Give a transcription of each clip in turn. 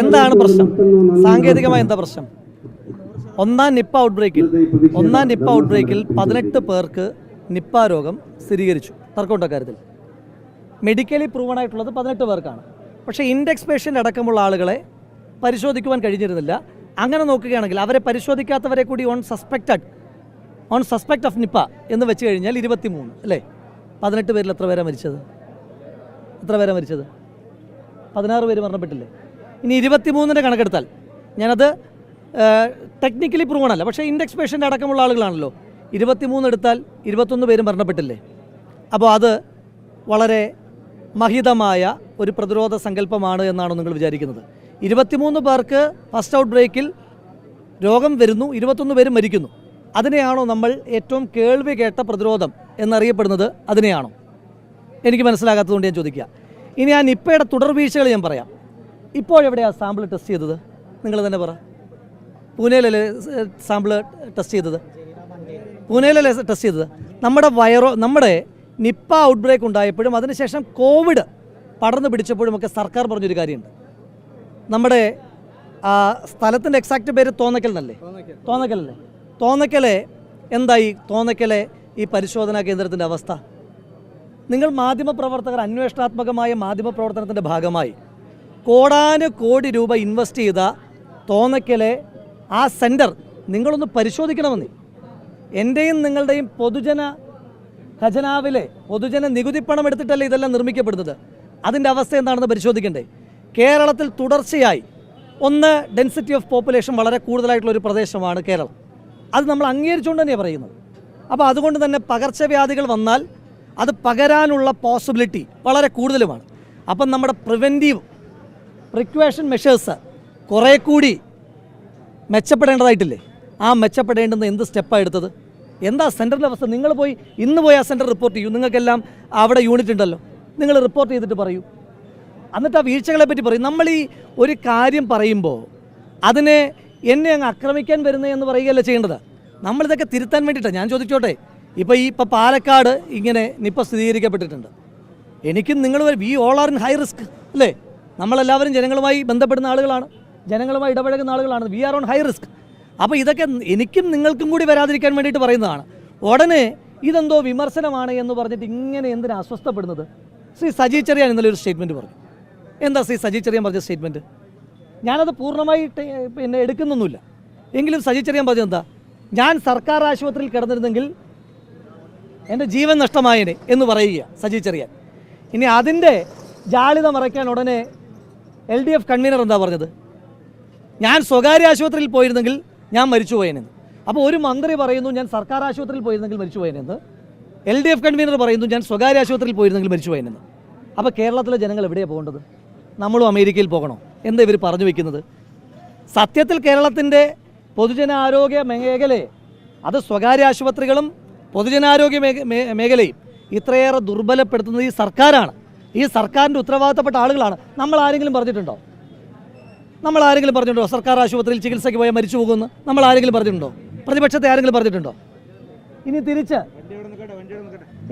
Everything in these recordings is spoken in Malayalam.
എന്താണ് പ്രശ്നം? സാങ്കേതികമായി എന്താ പ്രശ്നം? ഒന്നാം നിപ്പ ഔട്ട്ബ്രേക്കിൽ ഒന്നാം നിപ്പ ഔട്ട്ബ്രേക്കിൽ പതിനെട്ട് പേർക്ക് നിപ്പ രോഗം സ്ഥിരീകരിച്ചു. തർക്കമുണ്ടോ കാര്യത്തിൽ മെഡിക്കലി പ്രൂവൺ ആയിട്ടുള്ളത് പതിനെട്ട് പേർക്കാണ്. പക്ഷേ ഇൻഡെക്സ് പേഷ്യന്റ് അടക്കമുള്ള ആളുകളെ പരിശോധിക്കുവാൻ കഴിഞ്ഞിരുന്നില്ല. അങ്ങനെ നോക്കുകയാണെങ്കിൽ അവരെ പരിശോധിക്കാത്തവരെ കൂടി on suspected on suspect of Nipah എന്ന് വെച്ച് കഴിഞ്ഞാൽ ഇരുപത്തി മൂന്ന് അല്ലേ? പതിനെട്ട് പേരിൽ എത്ര പേരാണ് മരിച്ചത്? എത്ര പേരാണ് മരിച്ചത്? പതിനാറ് പേര് മരണപ്പെട്ടില്ലേ? ഇനി ഇരുപത്തിമൂന്നിന്റെ കണക്കെടുത്താൽ ഞാനത് ടെക്നിക്കലി പ്രൂവൺ അല്ല. പക്ഷേ ഇൻഡെക്സ് പേഷ്യന്റ് അടക്കമുള്ള ആളുകളാണല്ലോ. ഇരുപത്തിമൂന്ന് എടുത്താൽ ഇരുപത്തൊന്ന് പേരും മരണപ്പെട്ടില്ലേ? അപ്പോൾ അത് വളരെ മഹിതമായ ഒരു പ്രതിരോധ സങ്കല്പമാണ് എന്നാണ് നിങ്ങൾ വിചാരിക്കുന്നത്. ഇരുപത്തിമൂന്ന് പേർക്ക് ഫസ്റ്റ് ഔട്ട് ബ്രേക്കിൽ രോഗം വരുന്നു ഇരുപത്തൊന്ന് പേരും മരിക്കുന്നു. അതിനെയാണോ നമ്മൾ ഏറ്റവും കേൾവി കേട്ട പ്രതിരോധം എന്നറിയപ്പെടുന്നത്? അതിനെയാണോ? എനിക്ക് മനസ്സിലാകാത്തതുകൊണ്ട് ഞാൻ ചോദിക്കുക. ഇനി ആ നിപ്പയുടെ തുടർവീഴ്ചകൾ ഞാൻ പറയാം. ഇപ്പോഴെവിടെയാണ് സാമ്പിൾ ടെസ്റ്റ് ചെയ്തത്? നിങ്ങൾ തന്നെ പറ. പൂനെയിലല്ലേ സാമ്പിൾ ടെസ്റ്റ് ചെയ്തത്? പൂനെയിലല്ലേ ടെസ്റ്റ് ചെയ്തത്? നമ്മുടെ വൈറോ നമ്മുടെ നിപ്പ ഔട്ട് ബ്രേക്ക് ഉണ്ടായപ്പോഴും അതിനുശേഷം കോവിഡ് പടർന്നു പിടിച്ചപ്പോഴും ഒക്കെ സർക്കാർ പറഞ്ഞൊരു കാര്യമുണ്ട്. നമ്മുടെ സ്ഥലത്തിന്റെ എക്സാക്റ്റ് പേര് തോന്നക്കൽ എന്നല്ലേ? തോന്നക്കലല്ലേ തോന്നക്കലെ എന്തായി? തോന്നക്കലെ ഈ പരിശോധനാ കേന്ദ്രത്തിന്റെ അവസ്ഥ. നിങ്ങൾ മാധ്യമപ്രവർത്തകർ അന്വേഷണാത്മകമായ മാധ്യമപ്രവർത്തനത്തിന്റെ ഭാഗമായി കോടാനു കോടി രൂപ ഇൻവെസ്റ്റ് ചെയ്ത തോന്നക്കലെ ആ സെന്റർ നിങ്ങളൊന്ന് പരിശോധിക്കണമെന്ന്. എന്റെയും നിങ്ങളുടെയും പൊതുജന ഖജനാവിലെ പൊതുജന നികുതി പണം എടുത്തിട്ടല്ലേ ഇതെല്ലാം നിർമ്മിക്കപ്പെടുന്നത്? അതിന്റെ അവസ്ഥ എന്താണെന്ന് പരിശോധിക്കണ്ടേ? കേരളത്തിൽ തുടർച്ചയായി ഒന്ന് ഡെൻസിറ്റി ഓഫ് പോപ്പുലേഷൻ വളരെ കൂടുതലായിട്ടുള്ള ഒരു പ്രദേശമാണ് കേരളം. അത് നമ്മൾ അംഗീകരിച്ചുകൊണ്ട് തന്നെയാണ് പറയുന്നത്. അപ്പോൾ അതുകൊണ്ട് തന്നെ പകർച്ചവ്യാധികൾ വന്നാൽ അത് പകരാനുള്ള പോസിബിലിറ്റി വളരെ കൂടുതലുമാണ്. അപ്പം നമ്മുടെ പ്രിവെന്റീവ് പ്രിക്വേഷൻ മെഷേഴ്സ് കുറേ കൂടി മെച്ചപ്പെടേണ്ടതായിട്ടില്ലേ? ആ മെച്ചപ്പെടേണ്ടുന്ന എന്ത് സ്റ്റെപ്പാണ് എടുത്തത്? എന്താ സെന്ററിന്റെ അവസ്ഥ? നിങ്ങൾ പോയി ഇന്ന് പോയി ആ സെന്റർ റിപ്പോർട്ട് ചെയ്യൂ. നിങ്ങൾക്കെല്ലാം അവിടെ യൂണിറ്റ് ഉണ്ടല്ലോ. നിങ്ങൾ റിപ്പോർട്ട് ചെയ്തിട്ട് പറയൂ. എന്നിട്ട് ആ വീഴ്ചകളെ പറ്റി പറയും. നമ്മൾ ഈ ഒരു കാര്യം പറയുമ്പോൾ അതിനെ എന്നെ അങ്ങ് ആക്രമിക്കാൻ വരുന്നത് എന്ന് പറയുകയല്ല ചെയ്യേണ്ടത്? നമ്മളിതൊക്കെ തിരുത്താൻ വേണ്ടിയിട്ടാണ് ഞാൻ ചോദിച്ചോട്ടെ. ഇപ്പോൾ ഈ ഇപ്പോൾ പാലക്കാട് ഇങ്ങനെ നിപ്പ സ്ഥിരീകരിക്കപ്പെട്ടിട്ടുണ്ട്. എനിക്കും നിങ്ങൾ we all are in high risk അല്ലേ? നമ്മളെല്ലാവരും ജനങ്ങളുമായി ബന്ധപ്പെടുന്ന ആളുകളാണ്. ജനങ്ങളുമായി ഇടപഴകുന്ന ആളുകളാണ്. We are on high risk അപ്പോൾ ഇതൊക്കെ എനിക്കും നിങ്ങൾക്കും കൂടി വരാതിരിക്കാൻ വേണ്ടിയിട്ട് പറയുന്നതാണ്. ഉടനെ ഇതെന്തോ വിമർശനമാണ് എന്ന് പറഞ്ഞിട്ട് ഇങ്ങനെ എന്തിനാ അസ്വസ്ഥപ്പെടുന്നത്? ശ്രീ സജി ചെറിയാൻ ഇന്നലെ ഒരു സ്റ്റേറ്റ്മെന്റ് പറഞ്ഞു. എന്താ ശ്രീ സജി ചെറിയാൻ പറഞ്ഞ സ്റ്റേറ്റ്മെന്റ് ഞാനത് പൂർണമായി പിന്നെ എടുക്കുന്നൊന്നുമില്ല. എങ്കിലും സജി ചെറിയാൻ പറഞ്ഞത് എന്താ? ഞാൻ സർക്കാർ ആശുപത്രിയിൽ കിടന്നിരുന്നെങ്കിൽ എന്റെ ജീവൻ നഷ്ടമായേനെ എന്ന് പറയുക സജി ചെറിയാൻ. ഇനി അതിന്റെ ജാളിത മറയ്ക്കാൻ ഉടനെ എൽ ഡി എഫ് കൺവീനർ എന്താ പറഞ്ഞത്? ഞാൻ സ്വകാര്യ ആശുപത്രിയിൽ പോയിരുന്നെങ്കിൽ ഞാൻ മരിച്ചു പോയേനെന്ന് അപ്പോൾ ഒരു മന്ത്രി പറയുന്നു ഞാൻ സർക്കാർ ആശുപത്രിയിൽ പോയിരുന്നെങ്കിൽ മരിച്ചു പോയേനെന്ന് എൽ ഡി എഫ് കൺവീനർ പറയുന്നു ഞാൻ സ്വകാര്യ ആശുപത്രിയിൽ പോയിരുന്നെങ്കിൽ മരിച്ചു പോയേനെന്ന് അപ്പോൾ കേരളത്തിലെ ജനങ്ങൾ എവിടെയാണ് പോകേണ്ടത്? നമ്മളും അമേരിക്കയിൽ പോകണോ? എന്താ ഇവർ പറഞ്ഞു വെക്കുന്നത്? സത്യത്തിൽ കേരളത്തിന്റെ പൊതുജനാരോഗ്യ മേഖലയെ അത് സ്വകാര്യ ആശുപത്രികളും പൊതുജനാരോഗ്യ മേഖ- മേഖലയും ഇത്രയേറെ ദുർബലപ്പെടുത്തുന്നത് ഈ സർക്കാരാണ്. ഈ സർക്കാരിന്റെ ഉത്തരവാദിത്തപ്പെട്ട ആളുകളാണ്. നമ്മൾ ആരെങ്കിലും പറഞ്ഞിട്ടുണ്ടോ? നമ്മൾ ആരെങ്കിലും പറഞ്ഞിട്ടുണ്ടോ? സർക്കാർ ആശുപത്രിയിൽ ചികിത്സയ്ക്ക് പോയാൽ മരിച്ചു പോകുമെന്ന് നമ്മൾ ആരെങ്കിലും പറഞ്ഞിട്ടുണ്ടോ? പ്രതിപക്ഷത്തെ ആരെങ്കിലും പറഞ്ഞിട്ടുണ്ടോ? ഇനി തിരിച്ച്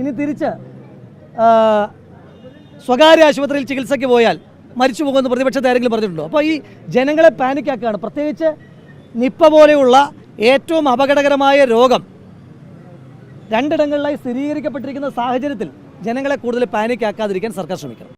ഇനി തിരിച്ച് സ്വകാര്യ ആശുപത്രിയിൽ ചികിത്സയ്ക്ക് പോയാൽ മരിച്ചു പോകുമെന്ന് പ്രതിപക്ഷത്തെ ആരെങ്കിലും പറഞ്ഞിട്ടുണ്ടോ? അപ്പോൾ ഈ ജനങ്ങളെ പാനിക്കാക്കുകയാണ് പ്രത്യേകിച്ച് നിപ്പ പോലെയുള്ള ഏറ്റവും അപകടകരമായ രോഗം രണ്ടിടങ്ങളിലായി സ്ഥിരീകരിക്കപ്പെട്ടിരിക്കുന്ന സാഹചര്യത്തിൽ ജനങ്ങളെ കൂടുതൽ പാനിക്കാക്കാതിരിക്കാൻ സർക്കാർ ശ്രമിക്കണം.